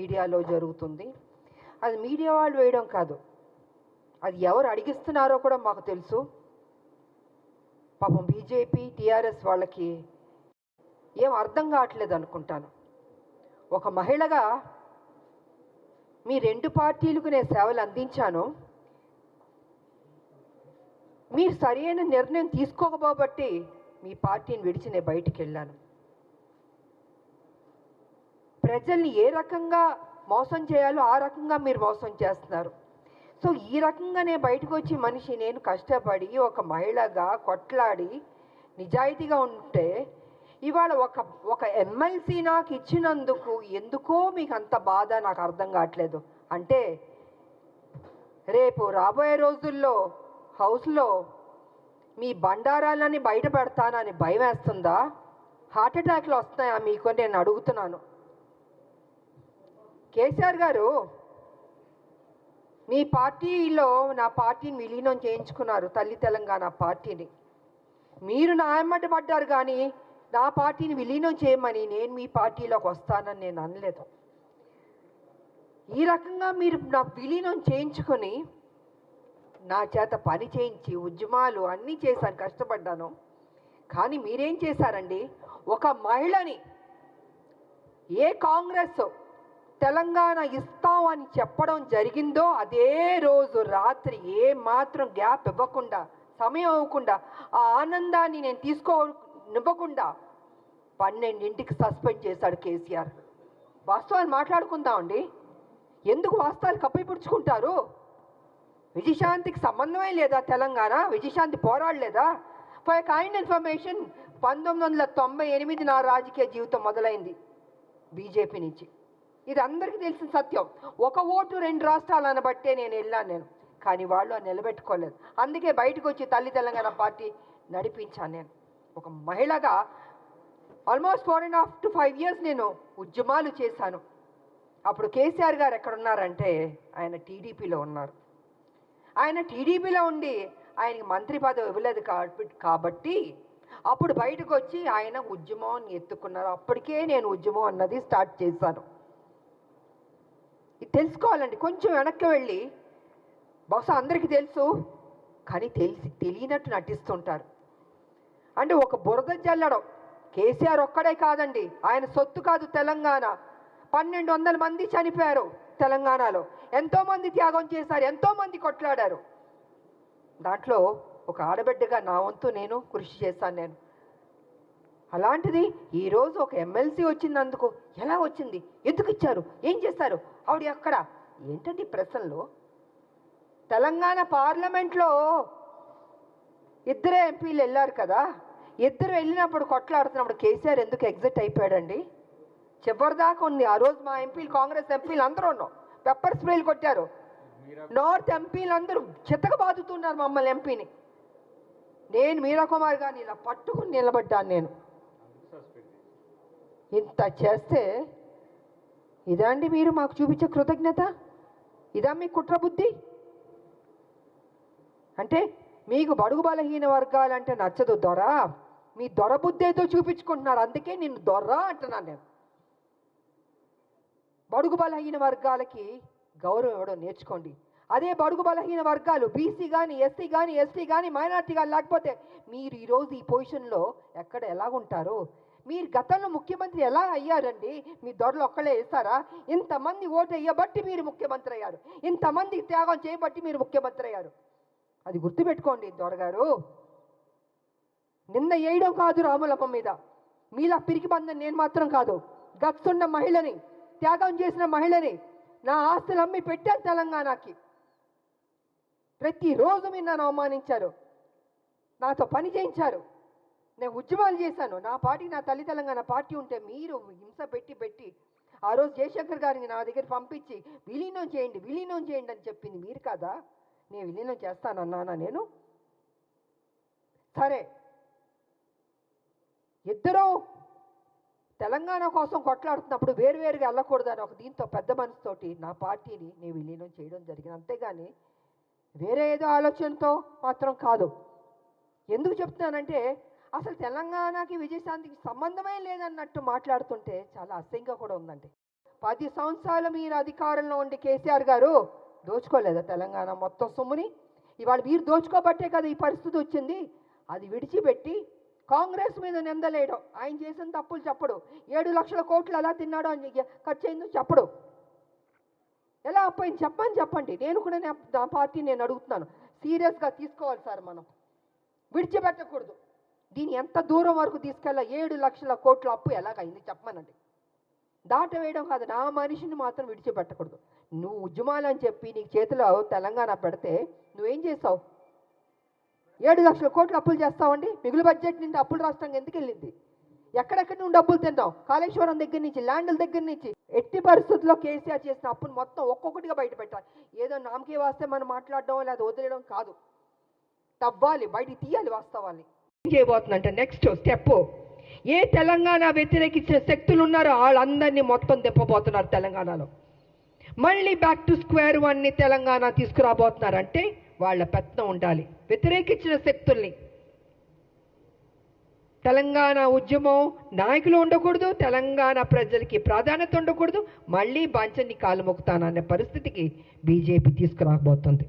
మీడియాలో జరుగుతుంది. అది మీడియా వాళ్ళు వేయడం కాదు. అది ఎవరు అడిగిస్తున్నారో కూడా మాకు తెలుసు. పాపం బీజేపీ టీఆర్ఎస్ వాళ్ళకి ఏం అర్థం కావట్లేదు అనుకుంటాను. ఒక మహిళగా మీ రెండు పార్టీలకు నేను సేవలు అందించాను. మీరు సరైన నిర్ణయం తీసుకోకపోబట్టి మీ పార్టీని విడిచి నేను బయటికి వెళ్ళాను. ప్రజల్ని ఏ రకంగా మోసం చేయాలో ఆ రకంగా మీరు మోసం చేస్తున్నారు. సో ఈ రకంగానే బయటకు వచ్చి మనిషి నేను కష్టపడి ఒక మహిళగా కొట్లాడి నిజాయితీగా ఉంటే ఇవాళ ఒక ఒక ఎమ్మెల్సీ నాకు ఇచ్చినందుకు ఎందుకో మీకు అంత బాధ నాకు అర్థం కావట్లేదు. అంటే రేపు రాబోయే రోజుల్లో హౌస్లో మీ బండారాలని బయట పెడతానని భయం వేస్తుందా? హార్ట్ అటాక్లు వస్తున్నాయా మీకు నేను అడుగుతున్నాను. కేసీఆర్ గారు మీ పార్టీలో నా పార్టీని విలీనం చేయించుకున్నారు తల్లి తెలంగాణ పార్టీని. మీరు నా ఎమ్మట పడ్డారు కానీ నా పార్టీని విలీనం చేయమని నేను మీ పార్టీలోకి వస్తానని నేను అనలేదు. ఈ రకంగా మీరు నా విలీనం చేయించుకొని నా చేత పని చేయించి ఉద్యమాలు అన్నీ చేశాను కష్టపడ్డాను. కానీ మీరేం చేశారండి? ఒక మహిళని ఏ కాంగ్రెస్ తెలంగాణ ఇస్తాం అని చెప్పడం జరిగిందో అదే రోజు రాత్రి ఏ మాత్రం గ్యాప్ ఇవ్వకుండా సమయం ఇవ్వకుండా ఆ ఆనందాన్ని నేను తీసుకోనివ్వకుండా పన్నెండింటికి సస్పెండ్ చేశాడు కేసీఆర్. వాస్తవాలు మాట్లాడుకుందామండి. ఎందుకు వాస్తవాలు కప్పిపుచ్చుకుంటారు? విజయశాంతికి సంబంధమే లేదా తెలంగాణ? విజయశాంతి పోరాడలేదా? ఫర్ కైండ్ ఇన్ఫర్మేషన్ పంతొమ్మిది వందల తొంభై ఎనిమిది నా రాజకీయ జీవితం మొదలైంది. బీజేపీ నుంచి. ఇది అందరికీ తెలిసిన సత్యం. ఒక ఓటు రెండు రాష్ట్రాలను బట్టే నేను వెళ్ళాను నేను. కానీ వాళ్ళు అది నిలబెట్టుకోలేదు. అందుకే బయటకు వచ్చి తల్లి తెలంగాణ పార్టీ నడిపించాను నేను. ఒక మహిళగా almost four and half to five years నేను ఉద్యమాలు చేశాను. అప్పుడు కేసీఆర్ గారు ఎక్కడున్నారంటే ఆయన టీడీపీలో ఉన్నారు. ఆయన టీడీపీలో ఉండి ఆయనకి మంత్రి పదవి ఇవ్వలేదు కాబట్టి కాబట్టి అప్పుడు బయటకు వచ్చి ఆయన ఉద్యమం ఎత్తుకున్నారు. అప్పటికే నేను ఉద్యమం అన్నది స్టార్ట్ చేశాను. ఇది తెలుసుకోవాలండి. కొంచెం వెనక్కి వెళ్ళి బహుశా అందరికీ తెలుసు కానీ తెలిసి తెలియనట్టు నటిస్తుంటారు. అంటే ఒక బురద జల్లడం కేసీఆర్ ఒక్కడే కాదండి. ఆయన సొత్తు కాదు తెలంగాణ. పన్నెండు వందల మంది చనిపోయారు తెలంగాణలో. ఎంతోమంది త్యాగం చేశారు ఎంతోమంది కొట్లాడారు. దాంట్లో ఒక ఆడబిడ్డగా నా వంతు నేను కృషి చేశాను నేను. అలాంటిది ఈరోజు ఒక ఎమ్మెల్సీ వచ్చినందుకు ఎలా వచ్చింది? ఎందుకు ఇచ్చారు? ఏం చేస్తారు? ఆవిడ అక్కడ ఏంటండి ఈ ప్రశ్నలు? తెలంగాణ పార్లమెంట్లో ఇద్దరే ఎంపీలు వెళ్ళారు కదా? ఇద్దరు వెళ్ళినప్పుడు కొట్లాడుతున్నప్పుడు కేసీఆర్ ఎందుకు ఎగ్జిట్ అయిపోయాడండి? చివరిదాకా ఉంది. ఆ రోజు మా ఎంపీలు కాంగ్రెస్ ఎంపీలు అందరూ ఉన్నాం. పెప్పర్ స్ప్రేలు కొట్టారు. నార్త్ ఎంపీలు అందరూ చితక బాదుతున్నారు మమ్మల్ని ఎంపీని నేను మీరా కుమార్ గారిని ఇలా పట్టుకుని నిలబడ్డాను నేను. ఇంత చేస్తే ఇదా అండి మీరు మాకు చూపించే కృతజ్ఞత? ఇదా మీ కుట్ర బుద్ధి? అంటే మీకు బడుగు బలహీన వర్గాలంటే నచ్చదు దొర. మీ దొర బుద్ధితో చూపించుకుంటున్నారు. అందుకే నిన్ను దొర అంటున్నాను నేను. బడుగు బలహీన వర్గాలకి గౌరవం ఇవ్వడం నేర్చుకోండి. అదే బడుగు బలహీన వర్గాలు బీసీ కానీ ఎస్సీ కానీ ఎస్టీ కానీ మైనార్టీ కానీ లేకపోతే మీరు ఈరోజు ఈ పొజిషన్లో ఎక్కడ ఎలా మీరు గతంలో ముఖ్యమంత్రి ఎలా అయ్యారండి? మీ దొరలు ఒక్కలే వేస్తారా? ఇంతమంది ఓటు వేయబట్టి మీరు ముఖ్యమంత్రి అయ్యారు. ఇంతమంది త్యాగం చేయబట్టి మీరు ముఖ్యమంత్రి అయ్యారు. అది గుర్తుపెట్టుకోండి దొరగారు. నిన్న వేయడం కాదు రాములమ్మ మీద. మీలా పిరికి బంధం నేను మాత్రం కాదు. గచ్చున్న మహిళని త్యాగం చేసిన మహిళని నా ఆస్తులు అమ్మి పెట్టాను తెలంగాణకి. ప్రతిరోజు మీరు నన్ను అవమానించారు. నాతో పని చేయించారు. నేను ఉద్యమాలు చేశాను. నా పార్టీ నా తల్లి తెలంగాణ పార్టీ ఉంటే మీరు హింస పెట్టి పెట్టి ఆ రోజు జయశంకర్ గారిని నా దగ్గర పంపించి విలీనం చేయండి విలీనం చేయండి అని చెప్పింది. మీరు కదా? నేను విలీనం చేస్తానన్నానా నేను? సరే. ఇద్దరూ తెలంగాణ కోసం కొట్లాడుతున్నప్పుడు వేరువేరుగా వెళ్ళకూడదని ఒక దీంతో పెద్ద మనసుతోటి నా పార్టీని నేను విలీనం చేయడం జరిగింది. అంతేగాని వేరే ఏదో ఆలోచనతో మాత్రం కాదు. ఎందుకు చెప్తున్నానంటే అసలు తెలంగాణకి విజయశాంతికి సంబంధమే లేదన్నట్టు మాట్లాడుతుంటే చాలా అసహ్యంగా కూడా ఉందండి. పది సంవత్సరాలు మీరు అధికారంలో ఉండి కేసీఆర్ గారు దోచుకోలేదా తెలంగాణ మొత్తం సొమ్ముని? ఇవాళ మీరు దోచుకోబట్టే కదా ఈ పరిస్థితి వచ్చింది. అది విడిచిపెట్టి కాంగ్రెస్ మీద నిందలేయడం. ఆయన చేసిన తప్పులు చెప్పడు. ఏడు లక్షల కోట్లు ఎలా తిన్నాడో అని ఖర్చు అయిందో చెప్పడు. ఎలా అప్పని చెప్పని చెప్పండి. నేను కూడా నా పార్టీ నేను అడుగుతున్నాను. సీరియస్గా తీసుకోవాలి సార్ మనం. విడిచిపెట్టకూడదు. దీన్ని ఎంత దూరం వరకు తీసుకెళ్ళ ఏడు లక్షల కోట్ల అప్పు ఎలాగైంది చెప్పమనండి. దాట వేయడం కాదు నా మనిషిని మాత్రం విడిచిపెట్టకూడదు. నువ్వు ఉద్యమాలని చెప్పి నీకు చేతిలో తెలంగాణ పెడితే నువ్వేం చేసావు ఏడు లక్షల కోట్లు అప్పులు చేస్తావండి? మిగులు బడ్జెట్ నుండి అప్పులు రాష్ట్రంగా ఎందుకు వెళ్ళింది? ఎక్కడెక్కడ నుండి డబ్బులు తిన్నావు? కాళేశ్వరం దగ్గర నుంచి ల్యాండ్ల దగ్గర నుంచి. ఎట్టి పరిస్థితుల్లో కేసీఆర్ చేసిన అప్పును మొత్తం ఒక్కొక్కటిగా బయట పెట్టాలి. ఏదో నామకే వాస్తే మనం మాట్లాడడం లేదా వదిలేయడం కాదు. తవ్వాలి బయటికి తీయాలి వాస్తవాన్ని చేయబోతుందంటే నెక్స్ట్ స్టెప్ ఏ తెలంగాణ వ్యతిరేకించిన శక్తులు ఉన్నారో వాళ్ళందరినీ మొత్తం తెప్పబోతున్నారు తెలంగాణలో. మళ్ళీ బ్యాక్ టు స్క్వేర్ వన్ని తెలంగాణ తీసుకురాబోతున్నారంటే వాళ్ళ పెత్తనం ఉండాలి. వ్యతిరేకించిన శక్తుల్ని. తెలంగాణ ఉద్యమం నాయకులు ఉండకూడదు తెలంగాణ ప్రజలకి ప్రాధాన్యత ఉండకూడదు మళ్ళీ బాంచన్ని కాలు మొక్కుతాననే పరిస్థితికి బీజేపీ తీసుకురాబోతుంది.